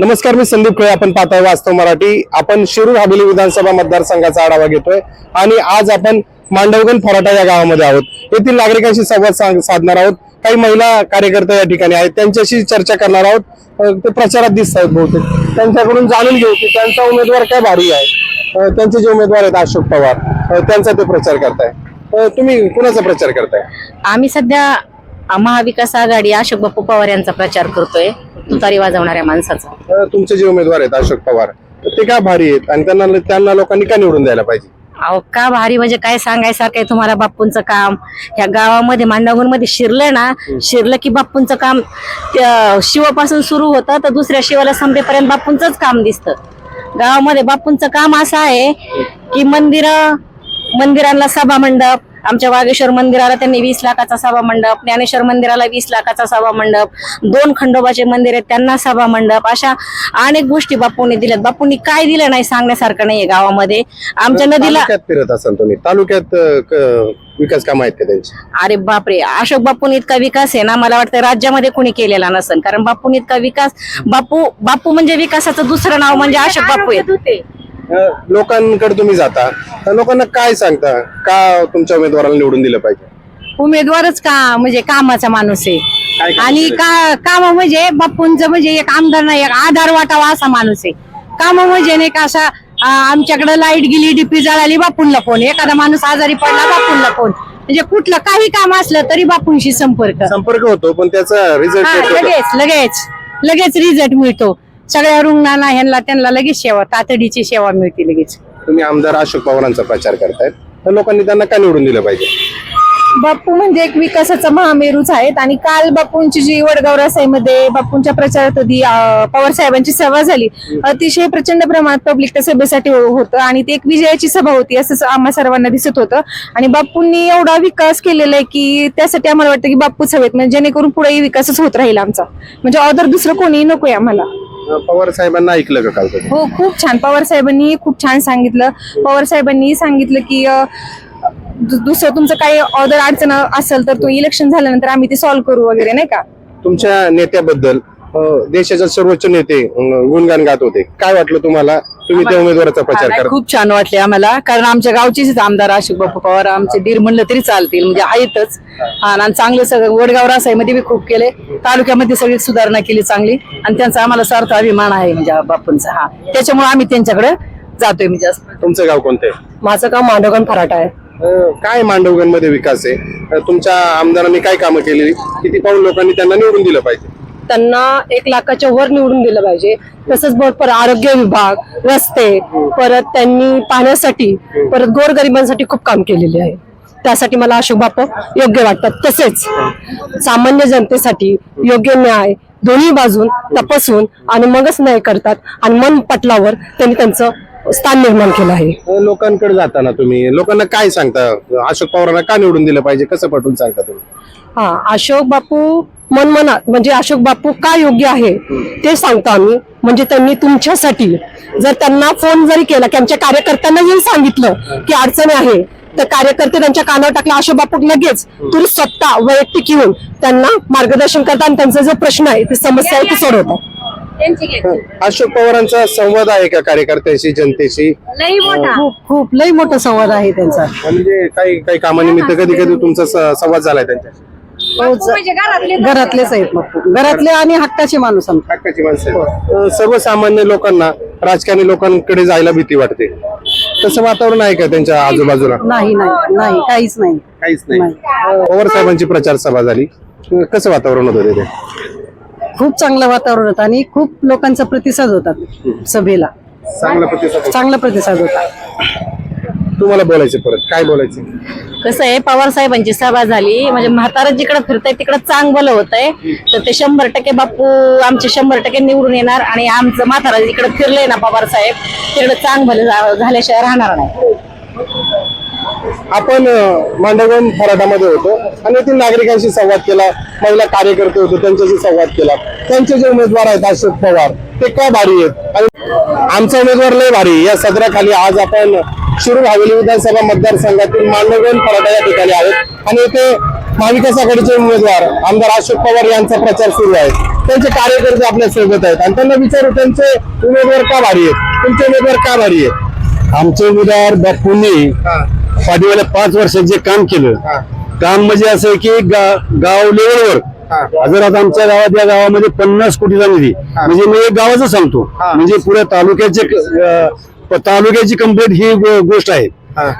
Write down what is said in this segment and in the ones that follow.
नमस्कार मी संदीप खळे. आपण पाहताय वास्तव मराठी. आपण शिरूर हवेली विधानसभा मतदारसंघाचा आढावा घेतोय आणि आज आपण मांडवगण फराटा या गावामध्ये आहोत. येथील नागरिकांशी संवाद साधणार आहोत. काही महिला कार्यकर्ते या ठिकाणी आहेत. त्यांच्याशी चर्चा करणार आहोत. ते प्रचारात दिसत आहेत बहुतेक. त्यांच्याकडून जाणून घेऊ की त्यांचा उमेदवार काय भारी आहे. त्यांचे जे उमेदवार आहेत अशोक पवार त्यांचा ते प्रचार करताय. तुम्ही कुणाचा प्रचार करताय? आम्ही सध्या महाविकास आघाडी अशोक बापू पवार यांचा प्रचार करतोय. तुतारी वाजवणाऱ्या माणसाचा. अ, तुमचे जे उमेदवार आहेत अशोक पवार ते का भारी आहेत? आणि त्यांना त्यांना लोकांनी का निवडून द्यायला पाहिजे? अहो का भारी? म्हणजे काय सांगायसारखं आहे तुम्हाला बाप्पूंचं काम? ह्या गावामध्ये मध्ये शिरलं ना शिरलं की बाप्पूंचं काम त्या शिवापासून सुरू होतं तर दुसऱ्या शिवाला संपेपर्यंत बाप्पूंचंच काम दिसतं. गावामध्ये बाप्पूंचं काम असं आहे की मंदिर मंदिरांना सभा मंडप आमच्या वागेश्वर मंदिराला त्यांनी वीस लाखाचा सभा मंडप ज्ञानेश्वर मंदिराला वीस लाखाचा सभा मंडप दोन खंडोबाचे मंदिर आहेत त्यांना सभा मंडप अशा अनेक गोष्टी बापूंनी दिल्यात. बापूंनी काय दिलं नाही सांगण्यासारखं नाहीये गावामध्ये. आमच्या नदीला तालुक्यात फिरत असाल तुम्ही. तालुक्यात अ, क- विकास काम आहेत का त्यांचे? अरे बापरे अशोक बापून इतका विकास आहे ना मला वाटतं राज्यामध्ये कोणी केलेला नसेल. कारण बापून इतका विकास बापू बापू म्हणजे विकासाचं दुसरं नाव म्हणजे अशोक बापू आहे. लोकांकडे तुम्ही जाता. तर लोकांना काय सांगता? का तुमच्या उमेदवाराला निवडून दिलं पाहिजे? उमेदवारच का म्हणजे कामाचा माणूस आहे. काम आणि? का काम म्हणजे बापूंचं म्हणजे एक आमदार नाही एक आधार वाटावा असा माणूस आहे. काम म्हणजे नाही का असा आमच्याकडे लाइट गेली डीपी जळाली बापूंला फोन. एखादा माणूस आजारी पडला बापूंला फोन. म्हणजे कुठलं काही काम असलं तरी बापूंशी संपर्क. संपर्क होतो पण त्याचा रिझल्ट लगेच लगेच. लगेच रिझल्ट मिळतो. सगळ्या रुग्णांना ह्यांना त्यांना लगेच सेवा तातडीची सेवा मिळते लगेच. तुम्ही आमदार अशोक पवारांचा प्रचार करतायत. तर लोकांनी त्यांना का निवडून दिलं पाहिजे? बाप्पू म्हणजे एक विकासाचा महामेरूच आहेत आणि काल बापूंची जी वडगाव रसाईमध्ये बापूंच्या प्रचारात होती अं, पवार साहेबांची सभा झाली. अतिशय प्रचंड प्रमाणात पब्लिक त्या सभेसाठी हो- होतं आणि ती एक विजयाची सभा होती असं आम्हा सर्वांना दिसत होतं. आणि बापूंनी एवढा विकास केलेला आहे की त्यासाठी आम्हाला वाटतं की बापूच हवेत. म्हणजे जेणेकरून पुढेही विकासच होत राहील आमचा. म्हणजे ऑदर दुसरं कोणीही नकोय आम्हाला. पवार साहेबांना ऐकलं का काल? तुम्ही हो खूप छान. पवार साहेबांनी खूप छान सांगितलं. पवार साहेबांनी सांगितलं की अ, दु- दुसरं तुमचं काही ऑर्डर अडचण असेल तर तो इलेक्शन झाल्यानंतर आम्ही ते सॉल्व्ह करू वगैरे नाही का? तुमच्या नेत्याबद्दल देशाचे सर्वोच्च नेते गुणगान गात होते. काय वाटलं तुम्हाला? तुम्ही त्या उमेदवाराचा प्रचार करता खूप छान वाटले आम्हाला. कारण आमच्या गावचेच आमदार अशोक बापू पवार. आमचे दीर म्हणलं तरी चालतील. म्हणजे आहेतच. हा, आणि चांगलं सगळं वडगाव रासाईमध्ये बी खूप केले. तालुक्यामध्ये सगळी सुधारणा केली चांगली. आणि त्यांचा आम्हाला सार्थ अभिमान आहे म्हणजे बापूंचा. हा. त्याच्यामुळे आम्ही त्यांच्याकडे जातोय म्हणजे. तुमचं गाव कोणतं आहे? माझं काम मांडवगण फराटा आहे. काय मांडवगणमध्ये विकास आहे? तुमच्या आमदारांनी काय कामं केली? किती पाऊल लोकांनी त्यांना निवडून दिलं पाहिजे. त्यांना एक लाखाच्या वर निवडून दिलं पाहिजे. तसंच बरोबर आरोग्य विभाग रस्ते परत त्यांनी पाण्यासाठी परत गोरगरिबांसाठी खूप काम केलेले आहे. त्यासाठी मला अशोक बाप योग्य वाटतात. तसेच सामान्य जनतेसाठी योग्य न्याय दोन्ही बाजून तपासून आणि मगच न्याय करतात आणि मन पटलावर त्यांनी त्यांचं स्थान निर्माण केलं आहे. लोकांकडे जाताना तुम्ही लोकांना काय सांगता? अशोक पवारांना का निवडून दिलं पाहिजे? कसं पटवून सांगता तुम्ही? हा अशोक बापू मनमनात म्हणजे अशोक बापू का योग्य आहे ते सांगतो आम्ही. म्हणजे त्यांनी तुमच्यासाठी जर त्यांना फोन जरी केला की आमच्या कार्यकर्त्यांना जरी सांगितलं की अडचण आहे तर कार्यकर्ते त्यांच्या कानावर टाकला अशोक बापू लगेच तुम्ही स्वतः वैयक्तिक येऊन त्यांना मार्गदर्शन करता आणि त्यांचा जो प्रश्न आहे ती समस्या आहे ती सोडवतात अशोक पवारांचा संवाद आहे का कार्यकर्त्याशी जनतेशी? खूप खूप लई मोठा संवाद आहे त्यांचा. म्हणजे काही काही कामानिमित्त कधी कधी तुमचा स- संवाद झालाय त्यांच्याशी? घरातलेच आहेत घरातले आणि हक्काचे माणूस आमचे. हक्काची माणसं आहेत. अ, सर्वसामान्य लोकांना राजकारणी लोकांकडे जायला भीती वाटते. तसं वातावरण आहे का त्यांच्या आजूबाजूला? नाही नाही नाही काहीच नाही. काहीच नाही. पवार साहेबांची प्रचार सभा झाली. अ, कसं वातावरण होतं तिथे? खूप चांगलं वातावरण होतं आणि खूप लोकांचा प्रतिसाद होता सभेला. चांगला प्रतिसाद होता. चांगला प्रतिसाद होता. तुम्हाला बोलायचं परत. काय बोलायचं? कसं आहे पवार साहेबांची सभा झाली. म्हणजे म्हातारा जिकडे फिरतंय तिकडे चांगलं होत आहे तर ते शंभर टक्के बापू आमचे शंभर टक्के निवडून येणार आणि आमचं म्हातारा जिकडे फिरलंय ना पवार साहेब तिकडे चांगलं झाल्याशिवाय राहणार नाही. आपण अ, मांडवगण फराटामध्ये होतो आणि येथील नागरिकांशी संवाद केला महिला कार्यकर्ते होते त्यांच्याशी संवाद केला. त्यांचे जे उमेदवार आहेत अशोक पवार ते का भारी आहेत? आणि आमचा उमेदवार लय भारी या सदराखाली आज आपण शिरूर हवेली विधानसभा मतदारसंघातील मांडवगण फराटा या ठिकाणी आहोत. आणि येथे महाविकास आघाडीचे उमेदवार आमदार अशोक पवार यांचा प्रचार सुरू आहे. त्यांचे कार्यकर्ते आपल्यासोबत आहेत. आणि त्यांना विचारू त्यांचे उमेदवार का भारी आहेत? तुमचे उमेदवार का भारी आहेत? आमचे उमेदवार बापूंनी पाठीवाल्या पाच वर्षात जे काम केलं. काम म्हणजे असं आहे की गा- गाव लेवलवर. जर आता आमच्या गावात या गावामध्ये पन्नास कोटीचा निधी म्हणजे मी एक गावाचं सांगतो. म्हणजे पुऱ्या तालुक्याचे अं, तालुक्याची कंप्लीट ही गो- गोष्ट आहे.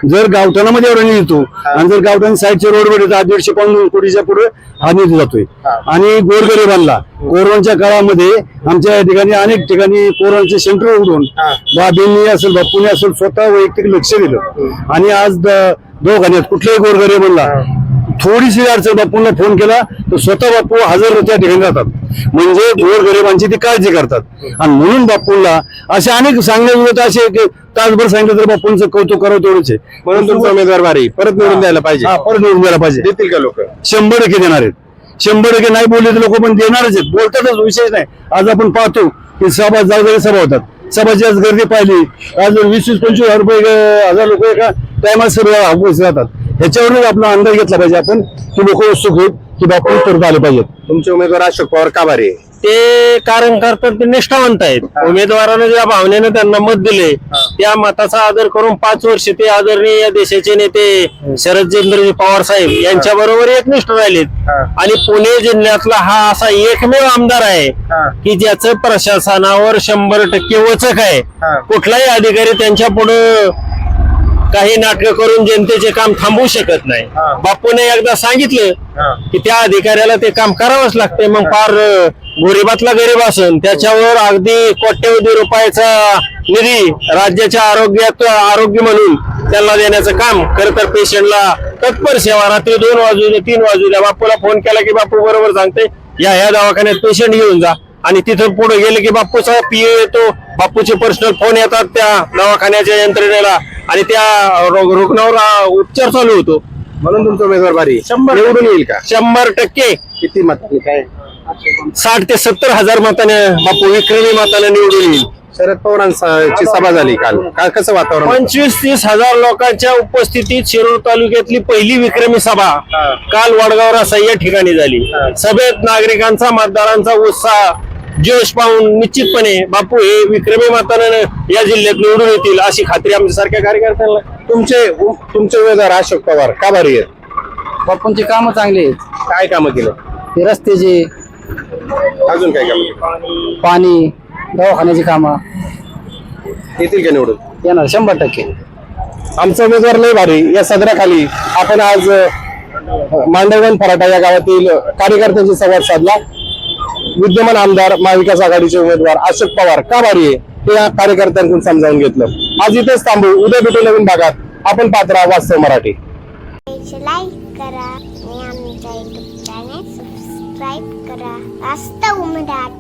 जर गावठाणामध्ये एवढा येतो आणि जर गावठाण साईडच्या रोडवर येतो दीडशे पाऊन कोटीच्या पुढे हा निधी जातोय. आणि गोरगरिबांना कोरोनाच्या काळामध्ये आमच्या या ठिकाणी अनेक ठिकाणी कोरोनाचे सेंटर उघडून बाबींनी असेल बापूंनी असेल स्वतः वैयक्तिक लक्ष दिलं. आणि आज द- दवाखान्यात कुठल्याही गोरगरिबांना थोडीशी अडचण बापूंना फोन केला तर स्वतः बापू हजर त्या ठिकाणी राहतात म्हणजे गोरगरिबांची ती काळजी करतात. आणि म्हणून बापूंना असे अनेक सांगणे उलट असे तासभर सांगितलं तर बापूंचं कौतुक करावं तेवढंच आहे. म्हणून तुमचा उमेदवार भारी परत निवडून द्यायला पाहिजे. हा, परत निवडून द्यायला पाहिजे. देतील का लोक? शंभर टक्के देणार आहेत. शंभर टक्के नाही बोलले तर लोक पण देणारच आहेत. बोलतातच विषय नाही. आज आपण पाहतो की सभा जागोजागी सभा होतात. सभाची आज गर्दी पाहिली. आज वीस वीस पंचवीस हजार रुपये हजार लोक एका टायमात सर्व उपस्थित राहतात ह्याच्यावरूनच आपला अंदाज घेतला पाहिजे आपण की लोक उत्सुक आहेत की बापू परत आले पाहिजेत. तुमचे उमेदवार अशोक पवार का भारी ते कारण करतात ते निष्ठावंत आहेत. उमेदवाराने ज्या भावनेनं त्यांना मत दिले त्या मताचा आदर करून पाच वर्ष ते आदरणीय देशाचे नेते शरदचंद्रजी पवार साहेब यांच्या बरोबर एकनिष्ठ राहिलेत. आणि पुणे जिल्ह्यातला हा असा एकमेव आमदार आहे की ज्याचं प्रशासनावर शंभर टक्के वचक आहे. कुठलाही अधिकारी त्यांच्या पुढे काही नाटक करून जनतेचे काम थांबवू शकत नाही. बापूने एकदा सांगितलं की त्या अधिकाऱ्याला ते काम करावंच लागते मग फार गरिबातला गरीब असून. त्याच्यावर अगदी कोट्यवधी रुपयाचा निधी राज्याच्या आरोग्यात आरोग्य म्हणून त्यांना देण्याचं काम. खर तर पेशंटला तत्पर सेवा. रात्री दोन वाजू तीन वाजू द्या. बापूला फोन केला की बापू बरोबर सांगते या ह्या दवाखान्यात पेशंट घेऊन जा. आणि तिथं पुढे गेले की बापूचा पीए येतो. बापूचे पर्सनल फोन येतात त्या दवाखान्याच्या यंत्रणेला. आणि त्या रुग्णावर उपचार चालू होतो. म्हणून तुमचा उमेदवार भारी आहे. निवडून येईल का? शंभर टक्के. किती मत काय? साठ ते सत्तर हजार मताने बापू विक्रमी मताने निवडून येईल. शरद पवारांची सभा झाली काल. का कसं वातावरण पंचवीस तीस हजार लोकांच्या उपस्थितीत शिरूर तालुक्यातली पहिली विक्रमी सभा काल वडगाव रासा या ठिकाणी झाली. सभेत नागरिकांचा मतदारांचा उत्साह जोश पाहून निश्चितपणे बापू हे विक्रमी मतानं या जिल्ह्यात निवडून येतील अशी खात्री आमच्या सारख्या कार्यकर्त्यांना. तुमचे तुमचे उमेदवार अशोक पवार का भारी आहेत? बापूंची कामं चांगली आहेत. काय कामं केलं? ते रस्त्याचे अजून काय कामं पाणी दवाखान्याची कामं. येतील का निवडून? येणार शंभर टक्के. आमचा उमेदवार लय भारी. या सदराखाली आपण आज अ, मांडवगण फराटा या गावातील कार्यकर्त्यांशी संवाद साधला. विद्यमान आमदार महाविकास आघाडीचे उमेदवार अशोक पवार का भारी आहे? हे या कार्यकर्त्यांकडून समजावून घेतलं. आज इथेच थांबू. उद्या भेटू नवीन भागात. आपण पात्र वास्तव मराठी. लाईक करा आणि आमच्या युट्यूब चॅनेल सबस्क्राईब करा. वास्तव मराठी